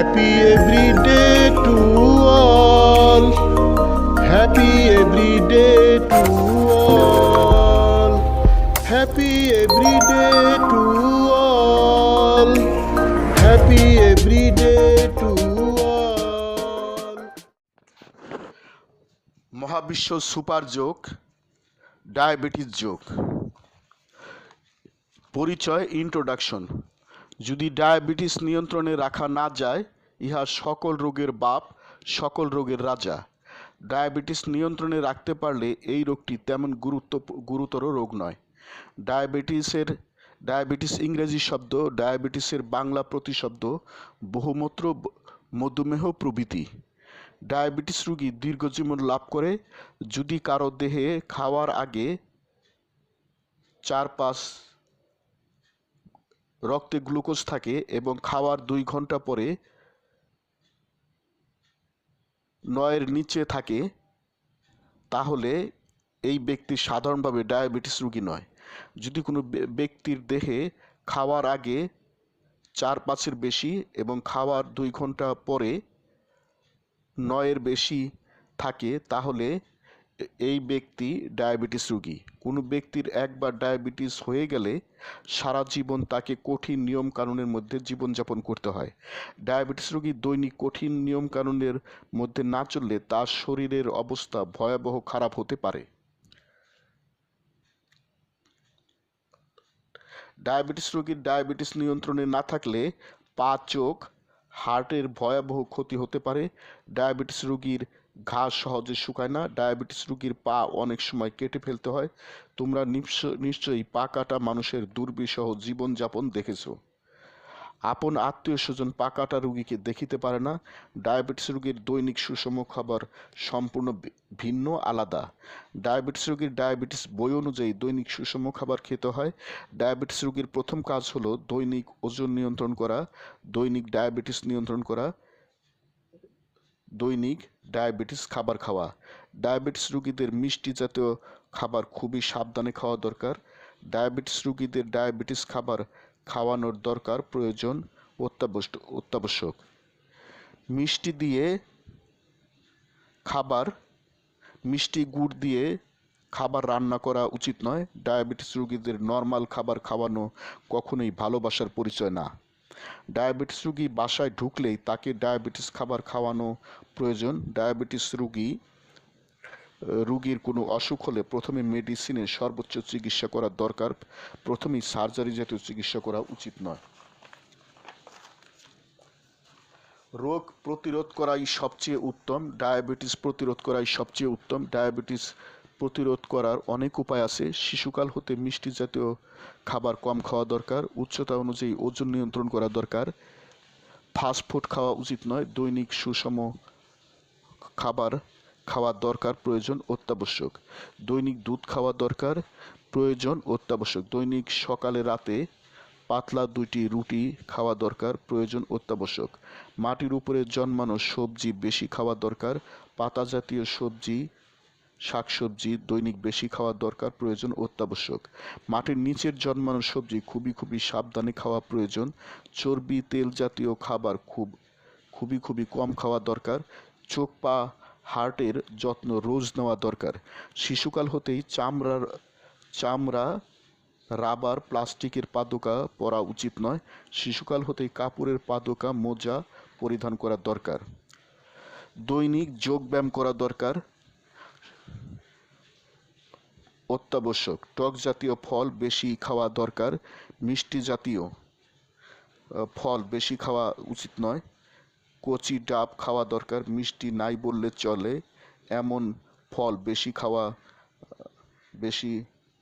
Happy every day to all. Happy every day to all. Happy every day to all. Happy every day to all. মহাবিশ্ব super যোগ diabetes যোগ পরিচয় introduction যদি diabetes নিয়ন্ত্রণে রাখা না যায়, ইহা সকল রোগের বাপ, সকল রোগের রাজা। ডায়াবেটিস নিয়ন্ত্রণে রাখতে পারলে এই রোগটি তেমন গুরুত্ব, গুরুতর রোগ নয়। ডায়াবেটিসের, ডায়াবেটিস ইংরেজি শব্দ, ডায়াবেটিসের বাংলা প্রতিশব্দ বহুমূত্র মধুমেহ প্রভৃতি। ডায়াবেটিস রোগী দীর্ঘজীবন লাভ করে, যদি কারও দেহে খাওয়ার আগে চার পাঁচ রক্তে গ্লুকোজ থাকে এবং খাওয়ার দুই ঘণ্টা পরে নয়ের নিচে থাকে, তাহলে এই ব্যক্তি সাধারণভাবে ডায়াবেটিস রোগী নয়। যদি কোনো ব্যক্তির দেহে খাওয়ার আগে চার পাঁচের বেশি এবং খাওয়ার দুই ঘণ্টা পরে নয়ের বেশি থাকে, তাহলে এই ব্যক্তি ডায়াবেটিস রোগী। কোনো ব্যক্তির একবার ডায়াবেটিস হয়ে গেলে সারা জীবন তাকে কঠিন নিয়ম কানুনের মধ্যে জীবনযাপন করতে হয়। ডায়াবেটিস রোগী দৈনিক কঠিন নিয়ম কানুনের মধ্যে না চললে তার শরীরের অবস্থা ভয়াবহ খারাপ হতে পারে। ডায়াবেটিস রোগীর ডায়াবেটিস নিয়ন্ত্রণে না থাকলে পা, চোখ, হার্টের ভয়াবহ ক্ষতি হতে পারে। ডায়াবেটিস রোগীর ঘা সহজে শুকায় না, ডায়াবেটিস রোগীর পা অনেক সময় কেটে ফেলতে হয়। তোমরা নিশ্চ- নিশ্চয়ই পা কাটা মানুষের দুর্বিষহ জীবনযাপন দেখেছ। আপন আত্মীয় স্বজন পা কাটা রোগীকে দেখিতে পারে না। ডায়াবেটিস রোগীর দৈনিক সুষম খাবার সম্পূর্ণ ভিন্ন, আলাদা। ডায়াবেটিস রোগীর ডায়াবেটিস বই অনুযায়ী দৈনিক সুষম খাবার খেতে হয়। ডায়াবেটিস রোগীর প্রথম কাজ হলো দৈনিক ওজন নিয়ন্ত্রণ করা, দৈনিক ডায়াবেটিস নিয়ন্ত্রণ করা। দৈনিক ডায়াবেটিস খাবার খাওয়া। ডায়াবেটিস রোগীদের মিষ্টি জাতীয় খাবার খুবই সাবধানে খাওয়া দরকার। ডায়াবেটিস রোগীদের ডায়াবেটিস খাবার খাওয়ানোর দরকার প্রয়োজন অত্যাবশ্য- অত্যাবশ্যক। মিষ্টি দিয়ে খাবার, মিষ্টি গুড় দিয়ে খাবার রান্না করা উচিত নয়। ডায়াবেটিস রোগীদের নর্মাল খাবার খাওয়ানো কখনোই ভালোবাসার পরিচয় না। ডায়াবেটিস রোগী বাসায় ঢুকলেই তাকে ডায়াবেটিস খাবার খাওয়ানো প্রয়োজন। ডায়াবেটিস রোগী, রোগীর কোনো অসুখ হলে প্রথমে মেডিসিনের সর্বোচ্চ চিকিৎসা করা দরকার। প্রথমেই সার্জারি জাতীয় চিকিৎসা করা উচিত নয়। রোগ প্রতিরোধ করাই সবচেয়ে উত্তম, ডায়াবেটিস প্রতিরোধ করাই সবচেয়ে উত্তম। ডায়াবেটিস প্রতিরোধ করার অনেক উপায় আছে। শিশুকাল হতে মিষ্টি জাতীয় খাবার কম খাওয়া দরকার, উচ্চতা অনুযায়ী ওজন নিয়ন্ত্রণ করা দরকার। ফাস্ট ফুড খাওয়া উচিত নয়, দৈনিক সুষম খাবার খাওয়া দরকার, প্রয়োজন অত্যাবশ্যক। দৈনিক দুধ খাওয়া দরকার, প্রয়োজন অত্যাবশ্যক। দৈনিক সকালে রাতে পাতলা দুইটি রুটি খাওয়া দরকার, প্রয়োজন অত্যাবশ্যক। মাটির উপরে জন্মানো সবজি বেশি খাওয়া দরকার, পাতা জাতীয় সবজি শাকসবজি, দৈনিক বেশি খাওয়ার দরকার, প্রয়োজন অত্যাবশ্যক। মাটির নিচের জন্মানো সবজি খুবই খুবই সাবধানে খাওয়া প্রয়োজন। চর্বি, তেল জাতীয় খাবার খুব, খুবই খুবই কম খাওয়া দরকার। চোখ পা, হার্টের যত্ন রোজ নেওয়া দরকার। শিশুকাল হতেই চামড়ার, চামড়া, রাবার, প্লাস্টিকের পাদুকা পরা উচিত নয়। শিশুকাল হতেই কাপড়ের পাদুকা, মোজা পরিধান করা দরকার। দৈনিক যোগ ব্যায়াম করা দরকার। অত্যাবশ্যক। টক জাতীয় ফল বেশি খাওয়া দরকার, মিষ্টি জাতীয় ফল বেশি খাওয়া উচিত নয়। কচি ডাব খাওয়া দরকার, মিষ্টি নাই বললে চলে। এমন ফল বেশি খাওয়া বেশি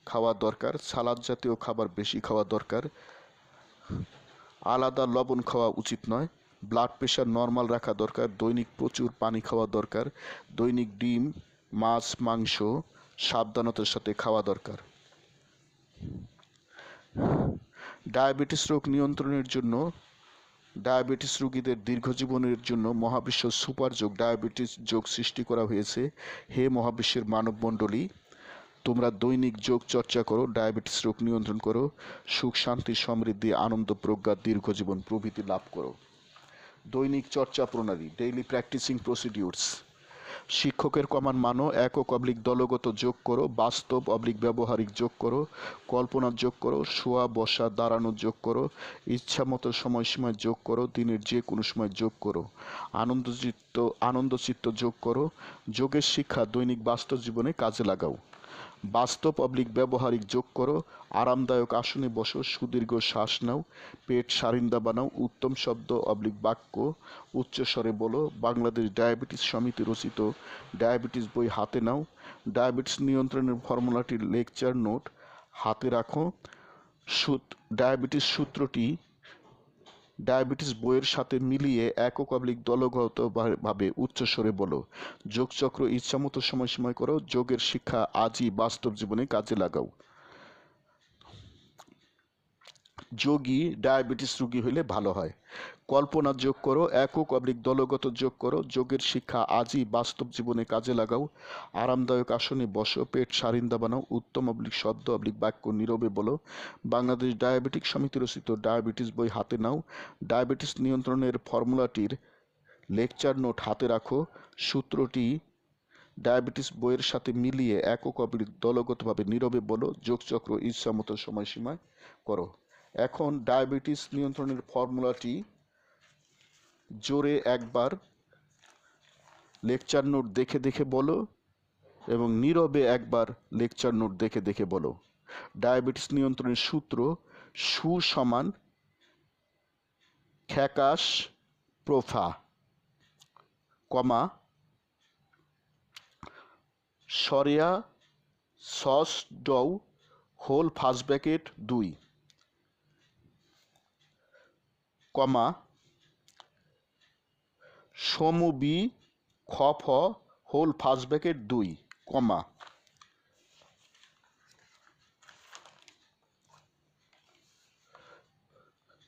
খাওয়া দরকার, সালাদ জাতীয় খাবার বেশি খাওয়া দরকার। আলাদা লবণ খাওয়া উচিত নয়। ব্লাড প্রেশার নর্মাল রাখা দরকার, দৈনিক প্রচুর পানি খাওয়া দরকার। দৈনিক ডিম, মাছ, মাংস সাবধানতার সাথে খাওয়া দরকার। ডায়াবেটিস রোগ নিয়ন্ত্রণের জন্য, ডায়াবেটিস রোগীদের দীর্ঘজীবনের জন্য মহাবিশ্ব সুপার যোগ, ডায়াবেটিস যোগ সৃষ্টি করা হয়েছে। হে মহাবিশ্বের মানবমণ্ডলী, তোমরা দৈনিক যোগ চর্চা করো, ডায়াবেটিস রোগ নিয়ন্ত্রণ করো, সুখ, শান্তি, সমৃদ্ধি, আনন্দ, প্রজ্ঞা, দীর্ঘজীবন প্রভৃতি লাভ করো। দৈনিক চর্চা প্রণালী ডেইলি প্র্যাকটিসিং প্রসিডিউরস শিক্ষকের কমান মানো, একক অবলিক দলগত যোগ করো, বাস্তব অবলিক ব্যবহারিক যোগ করো কল্পনার যোগ করো, শোয়া, বসা দাঁড়ানোর যোগ করো, ইচ্ছামতো সময়সীমায় যোগ করো, দিনের যে কোনো সময় যোগ করো, আনন্দচিত্ত আনন্দচিত্ত যোগ করো, যোগের শিক্ষা দৈনিক বাস্তব জীবনে কাজে লাগাও। বাস্তব অবলিক ব্যবহারিক যোগ করো, আরামদায়ক আসনে বসো, সুদীর্ঘ শ্বাস নাও, পেট সারিন্দা বানাও, উত্তম শব্দ অবলিক বাক্য, উচ্চস্বরে বলো, বাংলাদেশ ডায়াবেটিস সমিতি রচিত, ডায়াবেটিস বই হাতে নাও, ডায়াবেটিস নিয়ন্ত্রণের ফর্মুলাটির লেকচার নোট, হাতে রাখো, সূত- ডায়াবেটিস সূত্রটি ডায়াবেটিস বইয়ের সাথে মিলিয়ে একক অবলিক দলগত ভা- ভাবে উচ্চস্বরে বলো। যোগচক্র ইচ্ছামতো সময় করো। যোগের শিক্ষা আজই বাস্তব জীবনে কাজে লাগাও। যোগী ডায়াবেটিস রোগী হলে ভালো হয়। কল্পনা যোগ করো, একক অবলিক দলগত যোগ করো, যোগের শিক্ষা আজই বাস্তব জীবনে কাজে লাগাও, আরামদায়ক আসনে বসো, পেট সারিন্দা বানাও, উত্তম অবলিক শব্দ, অবলিক বাক্য নীরবে বলো। বাংলাদেশ ডায়াবেটিক সমিতি রচিত ডায়াবেটিস বই হাতে নাও। ডায়াবেটিস নিয়ন্ত্রণের ফর্মুলাটির লেকচার নোট হাতে রাখো। সূত্রটি ডায়াবেটিস বইয়ের সাথে মিলিয়ে একক অবলিক দলগতভাবে নীরবে বলো। যোগচক্র ইচ্ছামতো সময়সীমায় করো। এখন ডায়াবেটিস নিয়ন্ত্রণের ফর্মুলাটি জোরে একবার লেকচার নোট দেখে দেখে বলো এবং নীরবে একবার লেকচার নোট দেখে দেখে বলো। ডায়াবেটিস নিয়ন্ত্রণের সূত্র সু সমান খ্যাকাশ প্রোফা কমা সরিয়া সস ডউ হোল ফার্স্ট ব্যাকেট দুই। কমা সমুবি খ ফ হোল ফার্স্ট ব্যাকেট দুই, কমা।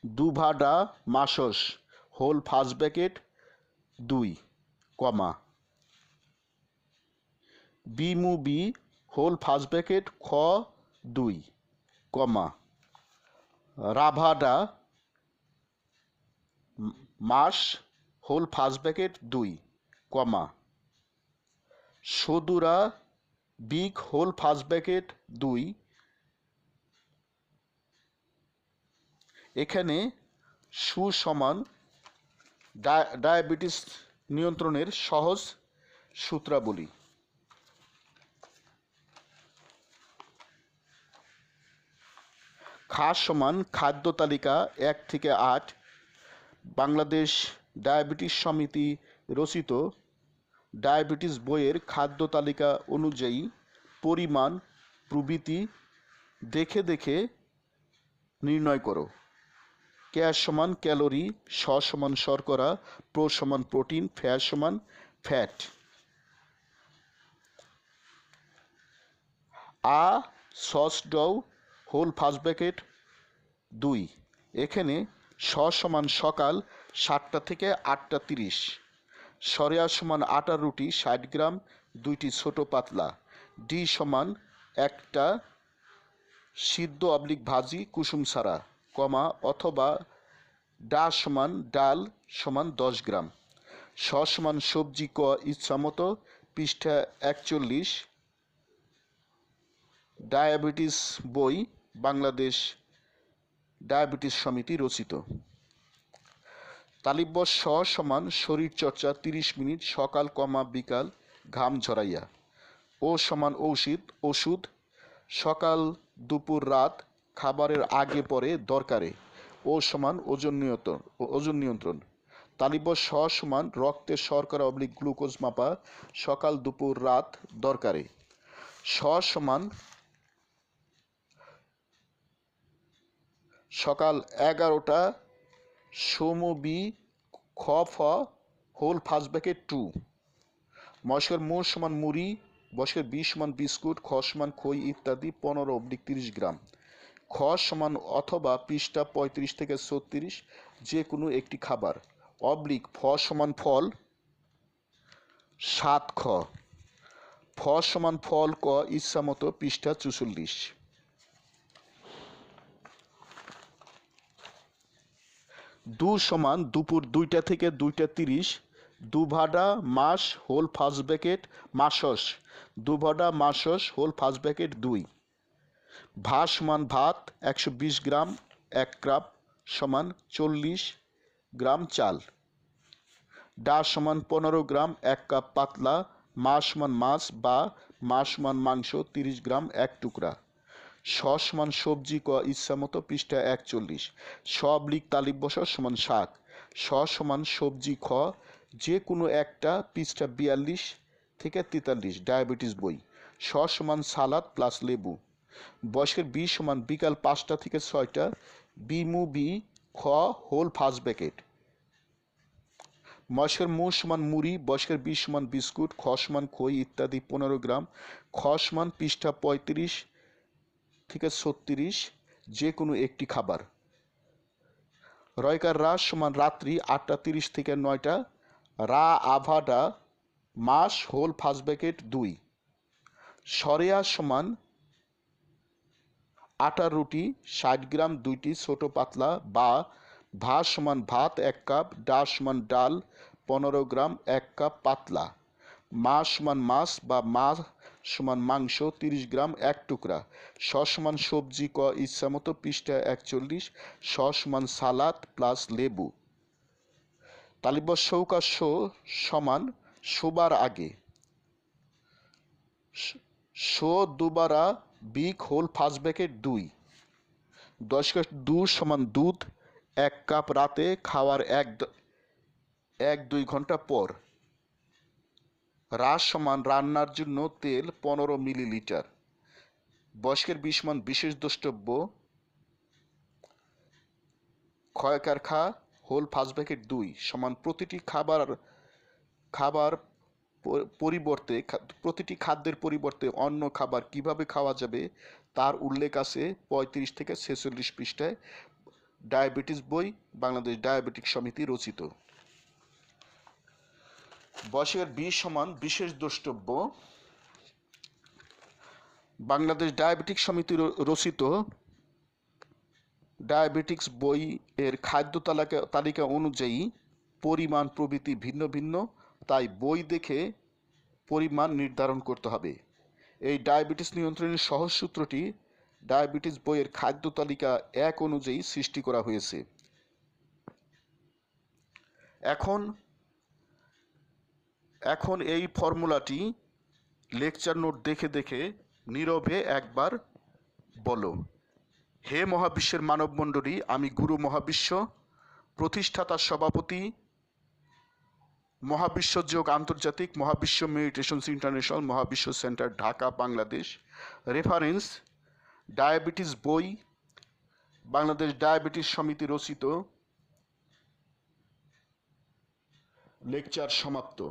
দুভাডা মাসস হোল ফার্স্ট ব্যাকেট দুই, কমা। বিমুবি হোল ফার্স্ট ব্যাকেট খ দুই, কমা। রাভাডা মাস হোল ফার্স্ট ব্যাকেট দুই, কমা। সদুরা বিগ হোল ফার্স্ট ব্যাকেট দুই। এখানে সুসমান ডায়াবেটিস নিয়ন্ত্রণের সহজ সূত্রাবলী। খাস সমান খাদ্য তালিকা এক থেকে আট বাংলাদেশ ডায়াবেটিস সমিতি রচিত ডায়াবেটিস বইয়ের খাদ্য তালিকা অনুযায়ী পরিমাণ, প্রভৃতি দেখে দেখে নির্ণয় করো। ক্যাশ সমান ক্যালোরি স সমান শর্করা প্রো সমান প্রোটিন ফ্যাট সমান ফ্যাট। আ, সস ডউ হোল ফার্স্ট ব্যাকেট দুই। এখানে স সমান সকাল সাতটা থেকে আটটা তিরিশ। সরেয়া সমান আটা রুটি ষাট গ্রাম, দুইটি ছোট পাতলা। ডি সমান একটা সিদ্ধ অবলিক ভাজি কুসুম ছাড়া, কমা অথবা ডা সমান ডাল সমান দশ গ্রাম। স সমান সবজি ক ইচ্ছামতো পৃষ্ঠা একচল্লিশ। ডায়াবেটিস বই, বাংলাদেশ ডায়াবেটিস সমিতি রচিত। তালিব্য স সমান শরীরচর্চা তিরিশ মিনিট সকাল কমা বিকাল ঘাম ঝরাইয়া। ও সমান ঔষধ, ওষুধ, সকাল দুপুর রাত খাবারের আগে পরে দরকারে। ও সমান ওজন নিয়ন্ত্রণ ওজন নিয়ন্ত্রণ। তালিব্য স সমান রক্তের শর্করা অবলিক গ্লুকোজ মাপা সকাল দুপুর রাত দরকারে। স সমান সকাল এগারোটা সমবি খ, ফ, হোল ফার্স্ট ব্যাকেট টু। মস্কের মোর সমান মুড়ি বস্কের বিশ সমান বিস্কুট, খ সমান খই ইত্যাদি পনেরো অব্দিক তিরিশ গ্রাম। খ সমান অথবা পৃষ্ঠা পঁয়ত্রিশ থেকে ছত্রিশ যে কোনো একটি খাবার। অবলিক ফ সমান ফল, সাত খ। ফ সমান ফল ক ইচ্ছামতো পৃষ্ঠা চুচল্লিশ। দু সমান দুপুর দুইটা থেকে দুইটা তিরিশ দুভাডা মাস হোল ফার্স্ট ব্যাকেট মাসস দুভাডা মাসস হোল ফার্স্ট ব্যাকেট দুই। ভা সমান ভাত একশো বিশ গ্রাম, এক কাপ সমান চল্লিশ গ্রাম চাল। ডা সমান পনেরো গ্রাম, এক কাপ পাতলা মা সমান মাছ বা মা সমান মাংস তিরিশ গ্রাম, এক টুকরা। স সমান সবজি ক ইচ্ছা মতো পৃষ্ঠা একচল্লিশ। সব লিখ তালিব সমান শাক। স সমান সবজি খ যে কোনো একটা পৃষ্ঠা বিয়াল্লিশ থেকে তেতাল্লিশ, ডায়াবেটিস বই। স সমান সালাদ প্লাস লেবু। বয়সের বি সমান বিকাল পাঁচটা থেকে ছয়টা, বি মু বি খ হোল ফার্স্ট ব্যাকেট মশের মু সমান মুড়ি বয়স্কের বি সমান বিস্কুট, খ সমান খই ইত্যাদি পনেরো গ্রাম, খ সমান পৃষ্ঠা পঁয়ত্রিশ থেকে ছত্রিশ যে কোনো একটি খাবার। রয়কার রাস সমান রাত্রি আটটা তিরিশ থেকে নয়টা। রা আভাডা মাস হোল ফার্স্ট ব্যাকেট দুই। সরেয়া সমান আটার রুটি ষাট গ্রাম দুইটি ছোট পাতলা বা ভাত সমান ভাত এক কাপ ডাল সমান ডাল পনেরো গ্রাম এক কাপ পাতলা। মাছ সমান মাছ বা মাছ সমান মাংস তিরিশ গ্রাম এক টুকরা। স সমান সবজি ক ইচ্ছা মতো পৃষ্ঠা একচল্লিশ। স সমান সালাদ প্লাস লেবু। তালিব শো সমান শোবার আগে। শো দুবারা বিগ হোল ফার্স্ট ব্যাকেট দুই। দশকে দু সমান দুধ, এক কাপ রাতে খাওয়ার এক এক দুই ঘণ্টা পর। রাস সমান রান্নার জন্য তেল পনেরো মিলিলিটার। বয়স্কের বিষ সমান বিশেষ দ্রষ্টব্য। ক্ষয়কার খা হোল ফার্স্ট ব্যাকেট দুই সমান প্রতিটি খাবার খাবার পরিবর্তে প্রতিটি খাদ্যের পরিবর্তে অন্য খাবার কীভাবে খাওয়া যাবে তার উল্লেখ আছে পঁয়ত্রিশ থেকে ছেচল্লিশ পৃষ্ঠায়। ডায়াবেটিস বই, বাংলাদেশ ডায়াবেটিক সমিতি রচিত। বয়সের বি সমান বিশেষ দ্রষ্টব্য। বাংলাদেশ ডায়াবেটিক সমিতি রচিত ডায়াবেটিক্স বই এর খাদ্য তালিকা তালিকা অনুযায়ী পরিমাণ প্রভৃতি ভিন্ন ভিন্ন, তাই বই দেখে পরিমাণ নির্ধারণ করতে হবে। এই ডায়াবেটিস নিয়ন্ত্রণের সহজ সূত্রটি ডায়াবেটিস বইয়ের খাদ্য তালিকা এক অনুযায়ী সৃষ্টি করা হয়েছে। এখন এখন এই ফর্মুলাটি লেকচার নোট দেখে দেখে নীরবে একবার বলো। হে মহাবিশ্বের মানবমণ্ডলী, আমি গুরু মহাবিশ্ব প্রতিষ্ঠাতার সভাপতি, মহাবিশ্ব যোগ আন্তর্জাতিক মহাবিশ্ব মেডিটেশনস ইন্টারন্যাশনাল মহাবিশ্ব centre, Dhaka, Bangladesh. Reference, diabetes বই, বাংলাদেশ ডায়াবেটিস সমিতি রচিত। লেকচার সমাপ্ত।